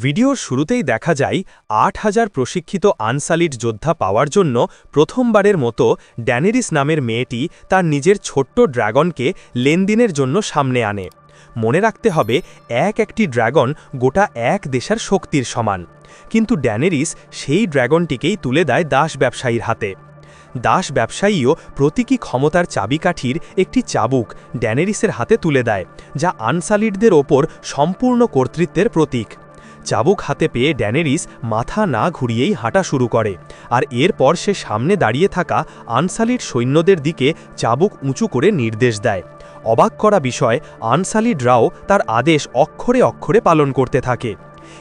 ভিডিওর শুরুতেই দেখা যায় আট হাজার প্রশিক্ষিত আনসালিড যোদ্ধা পাওয়ার জন্য প্রথমবারের মতো ড্যানেরিস নামের মেয়েটি তার নিজের ছোট্ট ড্রাগনকে লেনদিনের জন্য সামনে আনে। মনে রাখতে হবে, এক একটি ড্রাগন গোটা এক দেশের শক্তির সমান। কিন্তু ড্যানেরিস সেই ড্রাগনটিকেই তুলে দেয় দাস ব্যবসায়ীর হাতে। দাস ব্যবসায়ীও প্রতীকী ক্ষমতার চাবিকাঠির একটি চাবুক ড্যানেরিসের হাতে তুলে দেয়, যা আনসালিডদের ওপর সম্পূর্ণ কর্তৃত্বের প্রতীক। চাবুক হাতে পেয়ে ড্যানেরিস মাথা না ঘুরিয়েই হাঁটা শুরু করে। আর এরপর সে সামনে দাঁড়িয়ে থাকা আনসালির সৈন্যদের দিকে চাবুক উঁচু করে নির্দেশ দেয়। অবাক করা বিষয়, আনসালি ড্রাও তার আদেশ অক্ষরে অক্ষরে পালন করতে থাকে।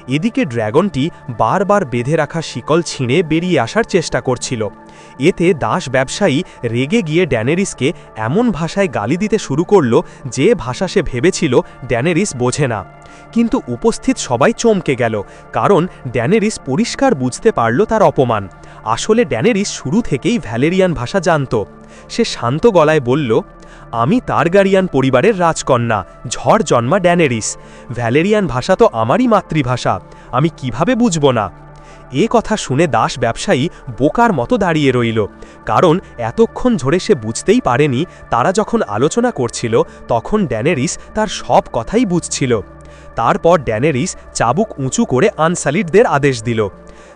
এদিকে ড্র্যাগনটি বারবার বেঁধে রাখা শিকল ছিঁড়ে বেরিয়ে আসার চেষ্টা করছিল। এতে দাস ব্যবসায়ী রেগে গিয়ে ড্যানেরিসকে এমন ভাষায় গালি দিতে শুরু করল যে ভাষা সে ভেবেছিল ড্যানেরিস বোঝে না। কিন্তু উপস্থিত সবাই চমকে গেল, কারণ ড্যানেরিস পরিষ্কার বুঝতে পারল তার অপমান। আসলে ড্যানেরিস শুরু থেকেই ভ্যালেরিয়ান ভাষা জানত। সে শান্ত গলায় বলল, আমি তারগারিয়ান পরিবারের রাজকন্যা, ঝড় জন্মা ড্যানেরিস। ভ্যালেরিয়ান ভাষা তো আমারই মাতৃভাষা। আমি কীভাবে বুঝব না? এ কথা শুনে দাস ব্যবসায়ী বোকার মতো দাঁড়িয়ে রইল। কারণ এতক্ষণ ধরে সে বুঝতেই পারেনি, তারা যখন আলোচনা করছিল, তখন ড্যানেরিস তার সব কথাই বুঝছিল। তারপর ড্যানেরিস চাবুক উঁচু করে আনসালিডদের আদেশ দিল।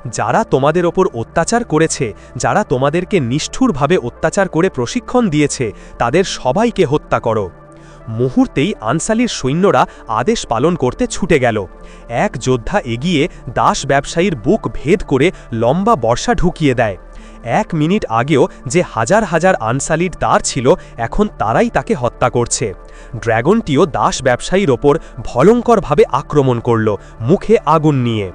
যারা তোমাদের ওপর অত্যাচার করেছে, যারা তোমাদেরকে নিষ্ঠুরভাবে অত্যাচার করে প্রশিক্ষণ দিয়েছে, তাদের সবাইকে হত্যা করো। মুহূর্তেই আনসালির সৈন্যরা আদেশ পালন করতে ছুটে গেল। এক যোদ্ধা এগিয়ে দাস ব্যবসায়ীর বুক ভেদ করে লম্বা বর্ষা ঢুকিয়ে দেয়। এক মিনিট আগেও যে হাজার হাজার আনসালির তার ছিল, এখন তারাই তাকে হত্যা করছে। ড্র্যাগনটিও দাস ব্যবসায়ীর ওপর ভয়ঙ্করভাবে আক্রমণ করল, মুখে আগুন নিয়ে।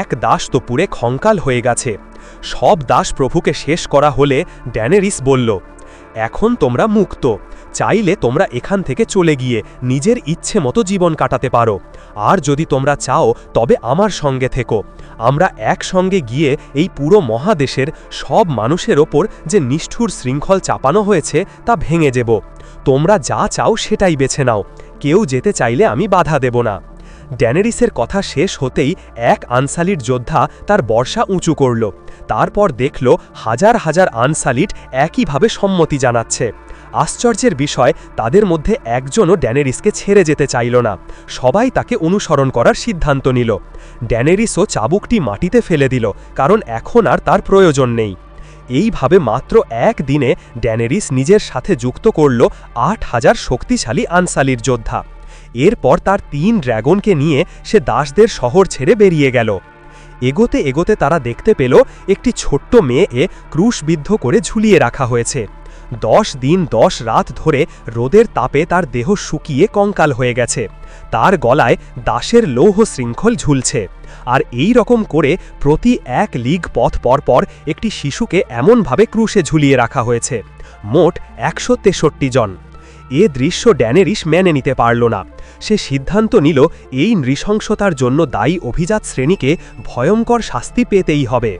এক দাস তো পুরে খঙ্কাল হয়ে গেছে। সব দাস প্রভুকে শেষ করা হলে ড্যানেরিস বলল, এখন তোমরা মুক্ত। চাইলে তোমরা এখান থেকে চলে গিয়ে নিজের ইচ্ছে মতো জীবন কাটাতে পারো। আর যদি তোমরা চাও, তবে আমার সঙ্গে থেকো। আমরা একসঙ্গে গিয়ে এই পুরো মহাদেশের সব মানুষের ওপর যে নিষ্ঠুর শৃঙ্খল চাপানো হয়েছে, তা ভেঙে দেব। তোমরা যা চাও সেটাই বেছে নাও। কেউ যেতে চাইলে আমি বাধা দেব না। ড্যানেরিসের কথা শেষ হতেই এক আনসালিট যোদ্ধা তার বর্ষা উঁচু করল। তারপর দেখল হাজার হাজার আনসালিট একইভাবে সম্মতি জানাচ্ছে। আশ্চর্যের বিষয়, তাদের মধ্যে একজনও ড্যানেরিসকে ছেড়ে যেতে চাইল না। সবাই তাকে অনুসরণ করার সিদ্ধান্ত নিল। ড্যানেরিসও চাবুকটি মাটিতে ফেলে দিল, কারণ এখন আর তার প্রয়োজন নেই। এইভাবে মাত্র এক দিনে ড্যানেরিস নিজের সাথে যুক্ত করল আট হাজার শক্তিশালী আনসালির যোদ্ধা। এরপর তার তিন ড্র্যাগনকে নিয়ে সে দাসদের শহর ছেড়ে বেরিয়ে গেল। এগোতে এগোতে তারা দেখতে পেল, একটি ছোট্ট মেয়ে এ ক্রুশবিদ্ধ করে ঝুলিয়ে রাখা হয়েছে। দশ দিন দশ রাত ধরে রোদের তাপে তার দেহ শুকিয়ে কঙ্কাল হয়ে গেছে। তার গলায় দাসের লৌহ শৃঙ্খল ঝুলছে। আর এই রকম করে প্রতি এক লিগ পথ পরপর একটি শিশুকে এমনভাবে ক্রুশে ঝুলিয়ে রাখা হয়েছে। মোট একশো তেষট্টি জন। এ দৃশ্য ড্যানেরিস মেনে নিতে পারল না। সে সিদ্ধান্ত নিল, এই নৃশংসতার জন্য দায়ী অভিজাত শ্রেণীকে ভয়ঙ্কর শাস্তি পেতেই হবে।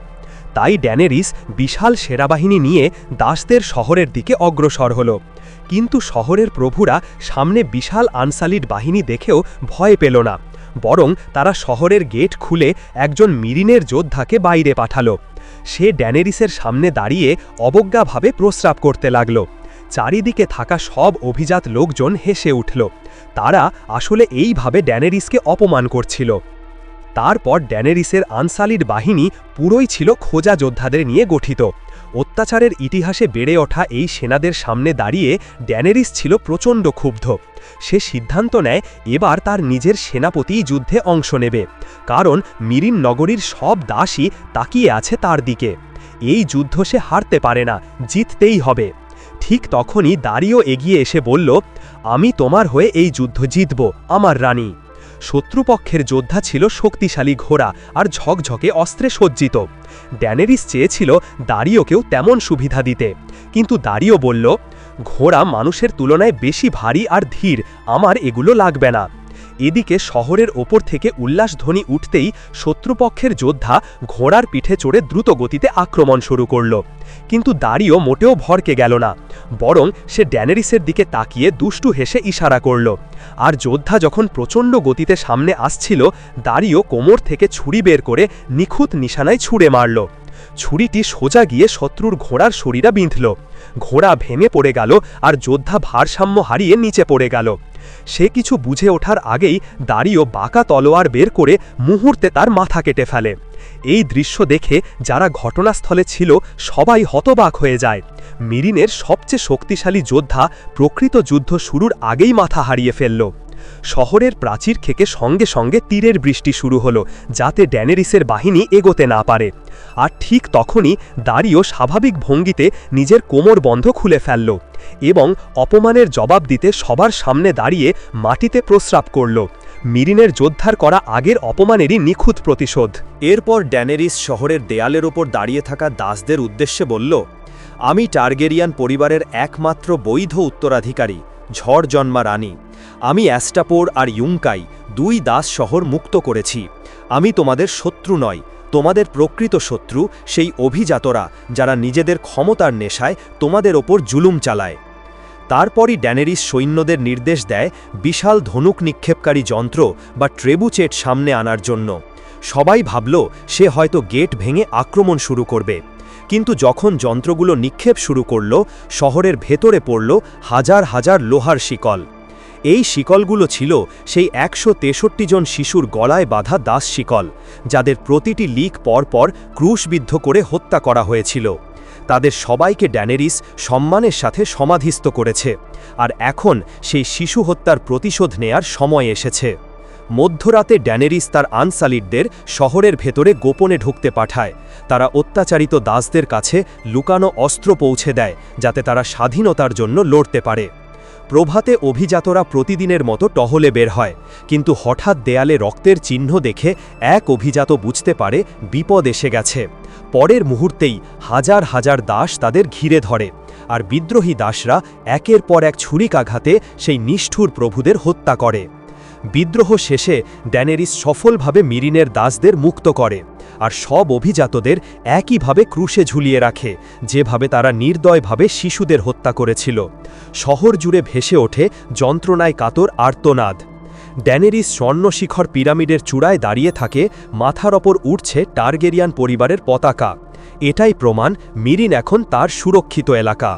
তাই ড্যানেরিস বিশাল সেনাবাহিনী নিয়ে দাসদের শহরের দিকে অগ্রসর হল। কিন্তু শহরের প্রভুরা সামনে বিশাল আনসালিড বাহিনী দেখেও ভয় পেল না। বরং তারা শহরের গেট খুলে একজন মিরিনের যোদ্ধাকে বাইরে পাঠাল। সে ড্যানেরিসের সামনে দাঁড়িয়ে অবজ্ঞাভাবে প্রস্রাব করতে লাগল। চারিদিকে থাকা সব অভিজাত লোকজন হেসে উঠল। তারা আসলে এইভাবে ড্যানেরিসকে অপমান করছিল। তারপর ড্যানেরিসের আনসালির বাহিনী পুরোই ছিল খোঁজা যোদ্ধাদের নিয়ে গঠিত। অত্যাচারের ইতিহাসে বেড়ে ওঠা এই সেনাদের সামনে দাঁড়িয়ে ড্যানেরিস ছিল প্রচণ্ড ক্ষুব্ধ। সে সিদ্ধান্ত নেয় এবার তার নিজের সেনাপতি যুদ্ধে অংশ নেবে। কারণ মিরিন নগরীর সব দাসী তাকিয়ে আছে তার দিকে। এই যুদ্ধ সে হারতে পারে না, জিততেই হবে। ঠিক তখনই দাঁড়িয়েও এগিয়ে এসে বলল, আমি তোমার হয়ে এই যুদ্ধ জিতব, আমার রানী। শত্রুপক্ষের যোদ্ধা ছিল শক্তিশালী ঘোড়া আর ঝকঝকে অস্ত্রে সজ্জিত। ড্যানেরিস চেয়েছিল দাড়িওকেও তেমন সুবিধা দিতে। কিন্তু দাড়িও বলল, ঘোড়া মানুষের তুলনায় বেশি ভারী আর ধীর, আমার এগুলো লাগবে না। এদিকে শহরের ওপর থেকে উল্লাসধ্বনি উঠতেই শত্রুপক্ষের যোদ্ধা ঘোড়ার পিঠে চড়ে দ্রুত গতিতে আক্রমণ শুরু করল। কিন্তু দাড়িও মোটেও ভরকে গেল না, বরং সে ড্যানেরিসের দিকে তাকিয়ে দুষ্টু হেসে ইশারা করল। আর যোদ্ধা যখন প্রচণ্ড গতিতে সামনে আসছিল, দাড়িও কোমর থেকে ছুরি বের করে নিখুঁত নিশানায় ছুঁড়ে মারল। ছুরিটি সোজা গিয়ে শত্রুর ঘোড়ার শরীরা বিঁধল। ঘোড়া ভেঙে পড়ে গেল আর যোদ্ধা ভারসাম্য হারিয়ে নিচে পড়ে গেল। সে কিছু বুঝে ওঠার আগেই দাড়িও বাঁকা তলোয়ার বের করে মুহূর্তে তার মাথা কেটে ফেলে। এই দৃশ্য দেখে যারা ঘটনাস্থলে ছিল, সবাই হতবাক হয়ে যায়। মিরিনের সবচেয়ে শক্তিশালী যোদ্ধা প্রকৃত যুদ্ধ শুরুর আগেই মাথা হারিয়ে ফেলল। শহরের প্রাচীর থেকে সঙ্গে সঙ্গে তীরের বৃষ্টি শুরু হলো, যাতে ড্যানেরিসের বাহিনী এগোতে না পারে। আর ঠিক তখনই দাঁড়িয়েও স্বাভাবিক ভঙ্গিতে নিজের কোমর বন্ধ খুলে ফেলল এবং অপমানের জবাব দিতে সবার সামনে দাঁড়িয়ে মাটিতে প্রস্রাব করল। মিরিনের যোদ্ধার করা আগের অপমানেরই নিখুঁত প্রতিশোধ। এরপর ড্যানেরিস শহরের দেয়ালের ওপর দাঁড়িয়ে থাকা দাসদের উদ্দেশ্যে বলল, আমি টার্গেরিয়ান পরিবারের একমাত্র বৈধ উত্তরাধিকারী, ঝড় জন্মা রানী। আমি অ্যাস্টাপোর আর ইউঙ্কাই দুই দাস শহর মুক্ত করেছি। আমি তোমাদের শত্রু নয়, তোমাদের প্রকৃত শত্রু, সেই অভিজাতরা যারা নিজেদের ক্ষমতার নেশায় তোমাদের ওপর জুলুম চালায়। তারপরই ড্যানেরিস সৈন্যদের নির্দেশ দেয় বিশাল ধনুক নিক্ষেপকারী যন্ত্র বা ট্রেবুচেট সামনে আনার জন্য। সবাই ভাবল, সে হয়তো গেট ভেঙে আক্রমণ শুরু করবে। কিন্তু যখন যন্ত্রগুলো নিক্ষেপ শুরু করল, শহরের ভেতরে পড়ল হাজার হাজার লোহার শিকল। এই শিকলগুলো ছিল সেই একশো তেষট্টি জন শিশুর গলায় বাঁধা দাস শিকল, যাদের প্রতিটি লিক পরপর ক্রুশবিদ্ধ করে হত্যা করা হয়েছিল। তাদের সবাইকে ড্যানেরিস সম্মানের সাথে সমাধিস্থ করেছে, আর এখন সেই শিশু হত্যার প্রতিশোধ নেয়ার সময় এসেছে। মধ্যরাতে ড্যানেরিস তার আনসালিডদের শহরের ভেতরে গোপনে ঢুকতে পাঠায়। তারা অত্যাচারিত দাসদের কাছে লুকানো অস্ত্র পৌঁছে দেয়, যাতে তারা স্বাধীনতার জন্য লড়তে পারে। প্রভাতে অভিজাতরা প্রতিদিনের মতো টহলে বের হয়, কিন্তু হঠাৎ দেয়ালে রক্তের চিহ্ন দেখে এক অভিজাত বুঝতে পারে বিপদ এসে গেছে। পরের মুহূর্তেই হাজার হাজার দাস তাদের ঘিরে ধরে, আর বিদ্রোহী দাসরা একের পর এক ছুরিকাঘাতে সেই নিষ্ঠুর প্রভুদের হত্যা করে। বিদ্রোহ শেষে ড্যানেরিস সফলভাবে মিরিনের দাসদের মুক্ত করে। আর সব অভিজাতদের একইভাবে ক্রুশে ঝুলিয়ে রাখে, যেভাবে তারা নির্দয়ভাবে শিশুদের হত্যা করেছিল। শহর জুড়ে ভেসে ওঠে যন্ত্রণায় কাতর আর্তনাদ। ড্যানেরিস স্বর্ণশিখর পিরামিডের চূড়ায় দাঁড়িয়ে থাকে, মাথার ওপর উঠছে টার্গেরিয়ান পরিবারের পতাকা। এটাই প্রমাণ মিরিন এখন তার সুরক্ষিত এলাকা।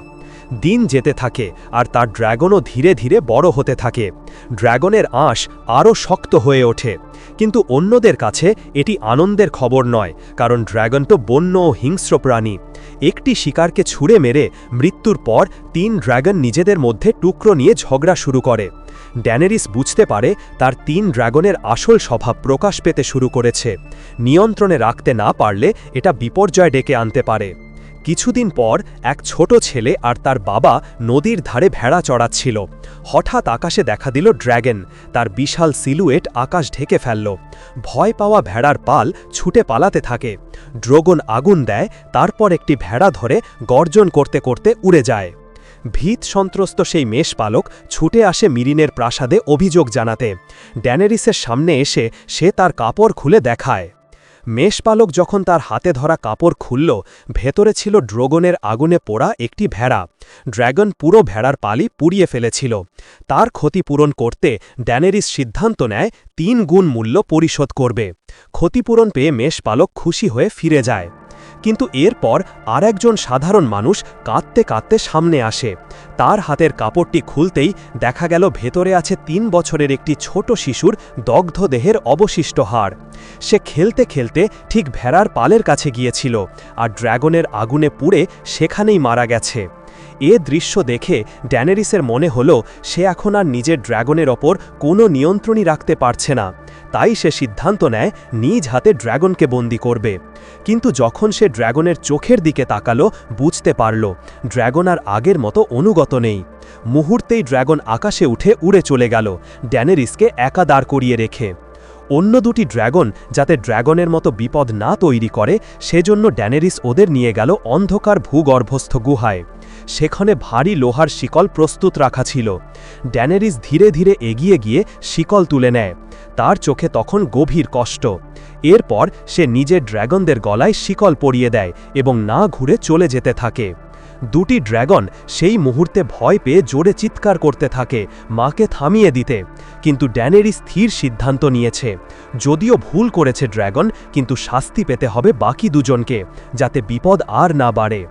দিন যেতে থাকে আর তার ড্র্যাগনও ধীরে ধীরে বড় হতে থাকে। ড্র্যাগনের আঁশ আরও শক্ত হয়ে ওঠে। কিন্তু অন্যদের কাছে এটি আনন্দের খবর নয়, কারণ ড্র্যাগন তো বন্য ও হিংস্র প্রাণী। একটি শিকারকে ছুঁড়ে মেরে মৃত্যুর পর তিন ড্র্যাগন নিজেদের মধ্যে টুকরো নিয়ে ঝগড়া শুরু করে। ড্যানেরিস বুঝতে পারে তার তিন ড্র্যাগনের আসল স্বভাব প্রকাশ পেতে শুরু করেছে। নিয়ন্ত্রণে রাখতে না পারলে এটা বিপর্যয় ডেকে আনতে পারে। কিছুদিন পর এক ছোট ছেলে আর তার বাবা নদীর ধারে ভেড়া চড়াচ্ছিল। হঠাৎ আকাশে দেখা দিল ড্র্যাগন তার বিশাল সিলুয়েট আকাশ ঢেকে ফেলল। ভয় পাওয়া ভেড়ার পাল ছুটে পালাতে থাকে। ড্রোগন আগুন দেয়, তারপর একটি ভেড়া ধরে গর্জন করতে করতে উড়ে যায়। ভীত সন্ত্রস্ত সেই মেষপালক ছুটে আসে মিরিনের প্রাসাদে অভিযোগ জানাতে। ড্যানেরিসের সামনে এসে সে তার কাপড় খুলে দেখায়। মেষপালক যখন তার হাতে ধরা কাপড় খুলল, ভেতরে ছিল ড্রোগনের আগুনে পোড়া একটি ভেড়া। ড্র্যাগন পুরো ভেড়ার পালি পুড়িয়ে ফেলেছিল। তার ক্ষতিপূরণ করতে ড্যানেরিস সিদ্ধান্ত নেয়, তিন গুণ মূল্য পরিশোধ করবে। ক্ষতিপূরণ পেয়ে মেষপালক খুশি হয়ে ফিরে যায়। কিন্তু এরপর আর একজন সাধারণ মানুষ কাঁদতে কাঁদতে সামনে আসে। তার হাতের কাপড়টি খুলতেই দেখা গেল ভেতরে আছে তিন বছরের একটি ছোট শিশুর দগ্ধ দেহের অবশিষ্ট হাড়। সে খেলতে খেলতে ঠিক ভেড়ার পালের কাছে গিয়েছিল আর ড্র্যাগনের আগুনে পুড়ে সেখানেই মারা গেছে। এ দৃশ্য দেখে ড্যানেরিসের মনে হল, সে এখন আর নিজের ড্র্যাগনের ওপর কোনো নিয়ন্ত্রণই রাখতে পারছে না। তাই সে সিদ্ধান্ত নেয়, নিজ হাতে ড্র্যাগনকে বন্দি করবে। কিন্তু যখন সে ড্র্যাগনের চোখের দিকে তাকালো, বুঝতে পারল ড্র্যাগন আর আগের মতো অনুগত নেই। মুহূর্তেই ড্র্যাগন আকাশে উঠে উড়ে চলে গেল, ড্যানেরিসকে একা দাঁড় করিয়ে রেখে। অন্য দুটি ড্র্যাগন যাতে ড্র্যাগনের মতো বিপদ না তৈরি করে, সেজন্য ড্যানেরিস ওদের নিয়ে গেল অন্ধকার ভূগর্ভস্থ গুহায়। সেখানে ভারী লোহার শিকল প্রস্তুত রাখা ছিল। ড্যানেরিস ধীরে ধীরে এগিয়ে গিয়ে শিকল তুলে নেয়। তার চোখে তখন গভীর কষ্ট। এরপর সে নিজের ড্র্যাগনদের গলায় শিকল পরিয়ে দেয় এবং না ঘুরে চলে যেতে থাকে। দুটি ড্র্যাগন সেই মুহূর্তে ভয় পেয়ে জোরে চিৎকার করতে থাকে, মাকে থামিয়ে দিতে। কিন্তু ড্যানেরি স্থির সিদ্ধান্ত নিয়েছে। যদিও ভুল করেছে ড্র্যাগন, কিন্তু শাস্তি পেতে হবে বাকি দুজনকে, যাতে বিপদ আর না বাড়ে।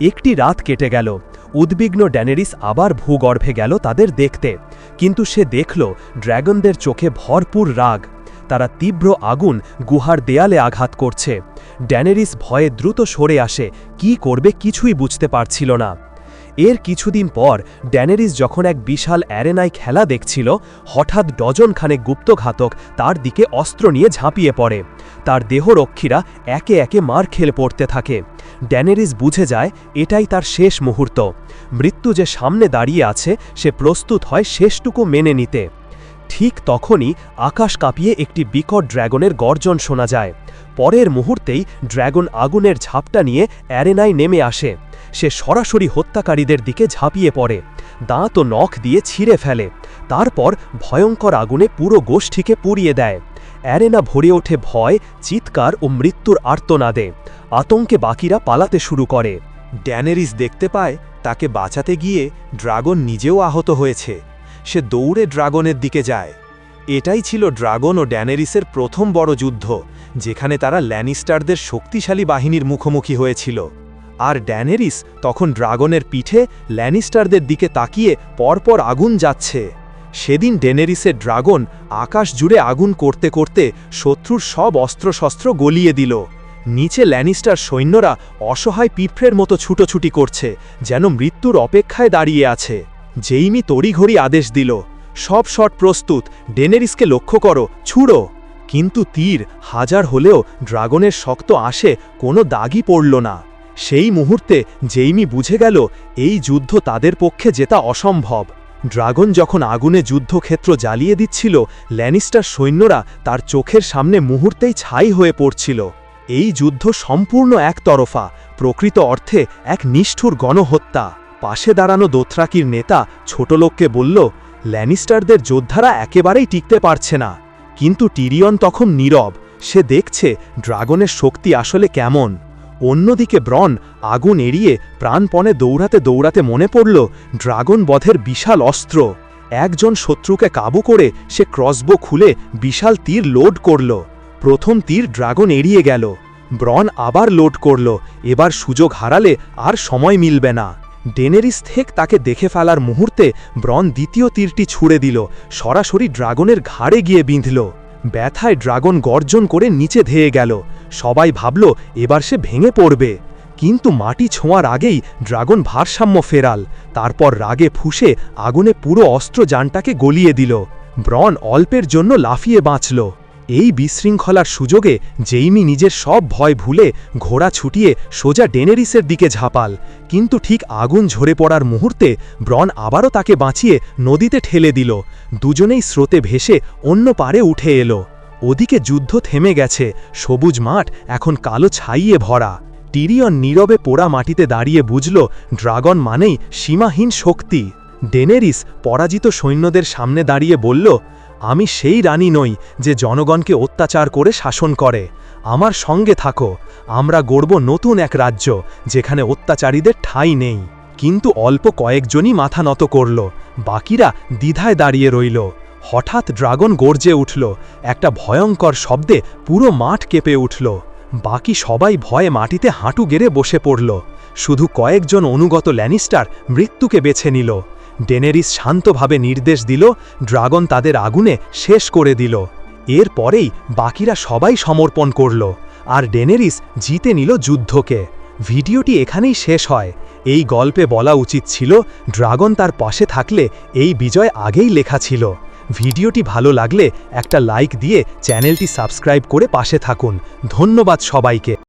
একটি রাত কেটে গেল। উদ্বিগ্ন ড্যানেরিস আবার ভূগর্ভে গেল তাদের দেখতে। কিন্তু সে দেখল ড্র্যাগনদের চোখে ভরপুর রাগ। তারা তীব্র আগুন গুহার দেয়ালে আঘাত করছে। ড্যানেরিস ভয়ে দ্রুত সরে আসে। কি করবে কিছুই বুঝতে পারছিল না। এর কিছুদিন পর ড্যানেরিস যখন এক বিশাল অ্যারেনায় খেলা দেখছিল, হঠাৎ ডজনখানে গুপ্তঘাতক তার দিকে অস্ত্র নিয়ে ঝাঁপিয়ে পড়ে। তার দেহরক্ষীরা একে একে মার খেলে পড়তে থাকে। ড্যানেরিস বুঝে যায়, এটাই তার শেষ মুহূর্ত। মৃত্যু যে সামনে দাঁড়িয়ে আছে, সে প্রস্তুত হয় শেষটুকু মেনে নিতে। ঠিক তখনই আকাশ কাঁপিয়ে একটি বিকট ড্র্যাগনের গর্জন শোনা যায়। পরের মুহূর্তেই ড্র্যাগন আগুনের ঝাপটা নিয়ে অ্যারেনায় নেমে আসে। সে সরাসরি হত্যাকারীদের দিকে ঝাঁপিয়ে পড়ে। দাঁত ও নখ দিয়ে ছিঁড়ে ফেলে। তারপর ভয়ঙ্কর আগুনে পুরো গোষ্ঠীকে পুড়িয়ে দেয়। অ্যারেনা ভরে ওঠে ভয়, চিৎকার ও মৃত্যুর আর্তনাদে। আতঙ্কে বাকিরা পালাতে শুরু করে। ড্যানেরিস দেখতে পায়, তাকে বাঁচাতে গিয়ে ড্রাগন নিজেও আহত হয়েছে। সে দৌড়ে ড্রাগনের দিকে যায়। এটাই ছিল ড্রাগন ও ড্যানেরিসের প্রথম বড় যুদ্ধ, যেখানে তারা ল্যানিস্টারদের শক্তিশালী বাহিনীর মুখোমুখি হয়েছিল। আর ড্যানেরিস তখন ড্রাগনের পিঠে ল্যানিস্টারদের দিকে তাকিয়ে পরপর আগুন যাচ্ছে। সেদিন ডেনেরিসের ড্রাগন আকাশ জুড়ে আগুন করতে করতে শত্রুর সব অস্ত্রশস্ত্র গলিয়ে দিল। নিচে ল্যানিস্টার সৈন্যরা অসহায় পিঁপড়ের মতো ছুটোছুটি করছে, যেন মৃত্যুর অপেক্ষায় দাঁড়িয়ে আছে। জেইমি তড়িঘড়ি আদেশ দিল, সব শট প্রস্তুত, ডেনেরিসকে লক্ষ্য করো, ছুড়ো। কিন্তু তীর হাজার হলেও ড্রাগনের শক্ত আসে কোনো দাগই পড়ল না। সেই মুহূর্তে জেইমি বুঝে গেল, এই যুদ্ধ তাদের পক্ষে জেতা অসম্ভব। ড্রাগন যখন আগুনে যুদ্ধক্ষেত্র জ্বালিয়ে দিচ্ছিল, ল্যানিস্টার সৈন্যরা তার চোখের সামনে মুহূর্তেই ছাই হয়ে পড়ছিল। এই যুদ্ধ সম্পূর্ণ একতরফা, প্রকৃত অর্থে এক নিষ্ঠুর গণহত্যা। পাশে দাঁড়ানো দোথরাকির নেতা ছোট লোককে বলল, ল্যানিস্টারদের যোদ্ধারা একেবারেই টিকতে পারছে না। কিন্তু টিরিয়ন তখন নীরব। সে দেখছে ড্রাগনের শক্তি আসলে কেমন। অন্যদিকে ব্রন আগুন এড়িয়ে প্রাণপণে দৌড়াতে দৌড়াতে মনে পড়ল, ড্রাগন বধের বিশাল অস্ত্র। একজন শত্রুকে কাবু করে সে ক্রসবো খুলে বিশাল তীর লোড করল। প্রথম তীর ড্রাগন এড়িয়ে গেল। ব্রন আবার লোড করল, এবার সুযোগ হারালে আর সময় মিলবে না। ডেনেরিস থেক তাকে দেখে ফেলার মুহূর্তে ব্রন দ্বিতীয় তীরটি ছুড়ে দিল, সরাসরি ড্রাগনের ঘাড়ে গিয়ে বিঁধল। ব্যথায় ড্রাগন গর্জন করে নিচে ধেয়ে গেল। সবাই ভাবল, এবার সে ভেঙে পড়বে। কিন্তু মাটি ছোঁয়ার আগেই ড্রাগন ভারসাম্য ফেরাল। তারপর রাগে ফুসে আগুনে পুরো অস্ত্র যানটাকে গলিয়ে দিল। ব্রন অল্পের জন্য লাফিয়ে বাঁচল। এই বিশৃঙ্খলার সুযোগে জেইমি নিজের সব ভয় ভুলে ঘোড়া ছুটিয়ে সোজা ডেনেরিসের দিকে ঝাঁপাল। কিন্তু ঠিক আগুন ঝরে পড়ার মুহূর্তে ব্রন আবারও তাকে বাঁচিয়ে নদীতে ঠেলে দিল। দুজনেই স্রোতে ভেসে অন্য পারে উঠে এলো। ওদিকে যুদ্ধ থেমে গেছে, সবুজ মাঠ এখন কালো ছাইয়ে ভরা। টিরিয়ন নীরবে পোড়া মাটিতে দাঁড়িয়ে বুঝল, ড্রাগন মানেই সীমাহীন শক্তি। ডেনেরিস পরাজিত সৈন্যদের সামনে দাঁড়িয়ে বলল আমি সেই রানী নই যে জনগণকে অত্যাচার করে শাসন করে। আমার সঙ্গে থাকো, আমরা গড়ব নতুন এক রাজ্য যেখানে অত্যাচারীদের ঠাঁই নেই। কিন্তু অল্প কয়েকজনই মাথা নত করল, বাকিরা দ্বিধায় দাঁড়িয়ে রইল। হঠাৎ ড্রাগন গর্জে উঠল, একটা ভয়ঙ্কর শব্দে পুরো মাঠ কেঁপে উঠল। বাকি সবাই ভয়ে মাটিতে হাঁটু গেড়ে বসে পড়ল। শুধু কয়েকজন অনুগত ল্যানিস্টার মৃত্যুকে বেছে নিল। ডেনেরিস শান্তভাবে নির্দেশ দিল, ড্রাগন তাদের আগুনে শেষ করে দিল। এর পরেই বাকিরা সবাই সমর্পণ করল, আর ডেনেরিস জিতে নিল যুদ্ধকে। ভিডিওটি এখানেই শেষ হয়। এই গল্পে বলা উচিত ছিল, ড্রাগন তার পাশে থাকলে এই বিজয় আগেই লেখা ছিল। ভিডিওটি ভালো লাগলে একটা লাইক দিয়ে চ্যানেলটি সাবস্ক্রাইব করে পাশে থাকুন। ধন্যবাদ সবাইকে।